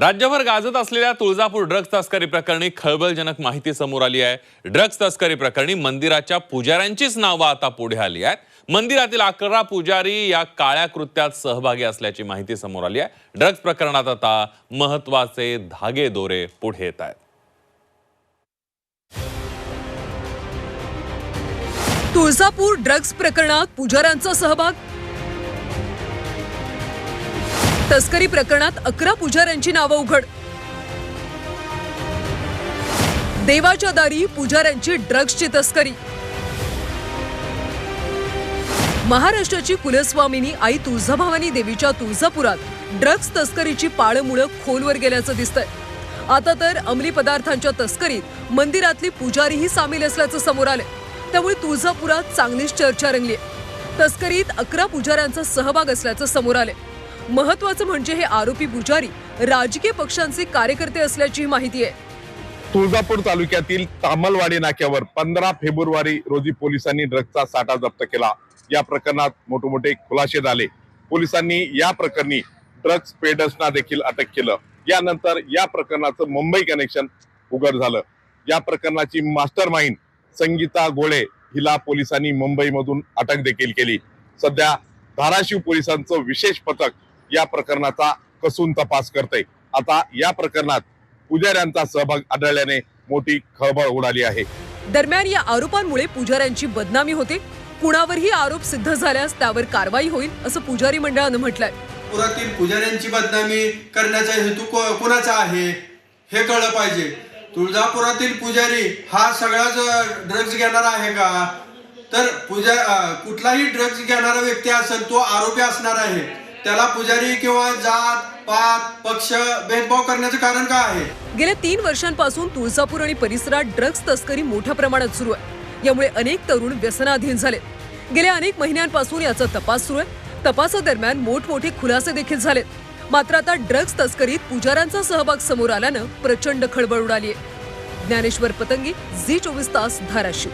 राज्यभर गाजत असलेल्या तुळजापूर ड्रग्ज तस्करी प्रकरणी खळबळजनक माहिती समोर आली आहे. ड्रग्ज तस्करी प्रकरणी मंदिराच्या पुजाऱ्यांचीच नावं आता पुढे आली आहेत. मंदिरातील अकरा पुजारी या काळ्या कृत्यात सहभागी असल्याची माहिती समोर आली आहे. ड्रग्ज प्रकरणात आता महत्त्वाचे धागे दोरे पुढे येत आहेत. तुळजापूर ड्रग्ज प्रकरणात पुजाऱ्यांचा सहभाग तस्करी प्रकरणात अकरा पुजाऱ्यांची नावं उघड. देवाच्या दारी पुजाऱ्यांची ड्रग्सची तस्करी. महाराष्ट्राची कुलस्वामिनी आई तुळजाभवानी देवीच्या तुळजापुरात ड्रग्ज तस्करीची पाळमुळं खोलवर गेल्याचं दिसतंय. आता तर अंमली पदार्थांच्या तस्करीत मंदिरातली पुजारीही सामील असल्याचं समोर आलंय. त्यामुळे तुळजापुरात चांगलीच चर्चा रंगली तस्करीत अकरा पुजाऱ्यांचा सहभाग असल्याचं समोर आलंय. महत्वाचं म्हणजे हे आरोपी पुजारी राजकीय पक्षांचे कार्यकर्ते असल्याची माहिती आहे. तुळजापूर तालुक्यातील तामलवाडी नाक्यावर पंधरा फेब्रुवारी रोजी पोलिसांनी ड्रग्जचा साठा जप्त केला. या प्रकरणात मोठमोठे खुलासे झाले. पोलिसांनी या प्रकरणी ड्रग्ज पेडर्सना देखील अटक केलं. यानंतर या प्रकरणाचं मुंबई कनेक्शन उघड झालं. या प्रकरणाची मास्टर माइंड संगीता गोळे हिला पोलिसांनी मुंबईमधून अटक देखील केली. सध्या धाराशिव पोलिसांचं विशेष पथक या प्रकरणाचा कसून तपास करते. आता या प्रकरणात पुजाऱ्यांचा सहभाग आढळल्याने मोठी खळबळ उडाली आहे. दरम्यान या आरोपांमुळे पुजाऱ्यांची बदनामी होते. कुणावरही आरोप सिद्ध झाल्यास त्यावर कारवाई होईल असं पुजारी मंडळानं म्हटलंय. पुरातील पुजाऱ्यांची बदनामी करण्याचा हेतू कोणाचा आहे हे कळलं पाहिजे. तुळजापुरातील पुजारी हा सगळाच ड्रग्ज घेणारा आहे का? तर पूजा कुठलाही ड्रग्ज घेणारा व्यक्ती असेल तो आरोपी असणार आहे. त्याला पुजारी किंवा जात पात पक्ष भेदभाव करण्याचं कारण काय आहे? गेल्या तीन वर्षांपासून तुळजापूर आणि परिसरात ड्रग्ज तस्करी मोठ्या प्रमाणात सुरू आहे. यामुळे अनेक तरुण व्यसनाधीन झाले गेल्या अनेक महिन्यांपासून याचा तपास सुरू आहे. तपासादरम्यान मोठमोठे खुलासे देखील झालेत. मात्र आता ड्रग्ज तस्करीत पुजाऱ्यांचा सहभाग समोर आल्यानं प्रचंड खळबळ उडाली ज्ञानेश्वर पतंगी झी चोवीस तास धाराशिव.